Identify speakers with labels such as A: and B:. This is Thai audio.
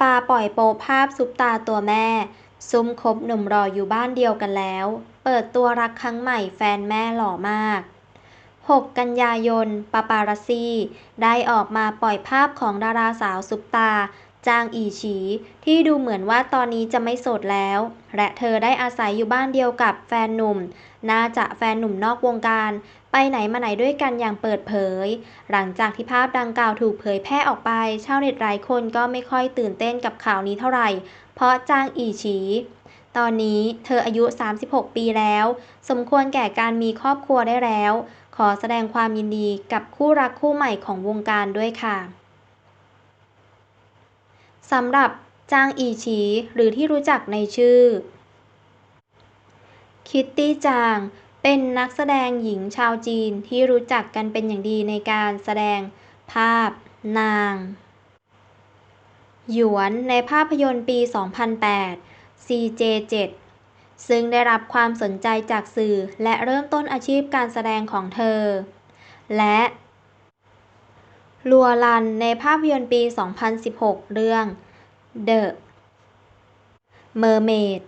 A: ปาปล่อยโปภาพซุปตาตัวแม่ ซุ่มคบหนุ่มรออยู่บ้านเดียวกันแล้ว เปิดตัวรักครั้งใหม่แฟนแม่หล่อมาก 6 กันยายนปาปารัสซี่ ได้ออกมาปล่อยภาพของดาราสาวซุปตา จางอีฉีที่ดูเหมือนว่าตอนนี้จะไม่โสดแล้ว และเธอได้อาศัยอยู่บ้านเดียวกับแฟนหนุ่ม น่าจะแฟนหนุ่มนอกวงการ ไปไหนมาไหนด้วยกันอย่างเปิดเผย หลังจากที่ภาพดังกล่าวถูกเผยแพร่ออกไป ชาวเน็ตหลายคนก็ไม่ค่อยตื่นเต้นกับข่าวนี้เท่าไหร่ เพราะจางอีฉีตอนนี้เธออายุ 36 ปีแล้ว สมควรแก่การมีครอบครัวได้แล้ว ขอแสดงความยินดีกับคู่รักคู่ใหม่ของวงการด้วยค่ะ สำหรับจางอีฉีหรือที่รู้จักในชื่อ คิตตี้จาง เป็นนักแสดงหญิงชาวจีนที่รู้จักกันเป็นอย่างดีในการแสดงภาพนาง หยวนในภาพยนตร์ปี 2008 CJ7 ซึ่งได้รับความสนใจจากสื่อและเริ่มต้นอาชีพการแสดงของเธอ และลัวลันในภาพยนตร์ปี 2016 เรื่อง The Mermaid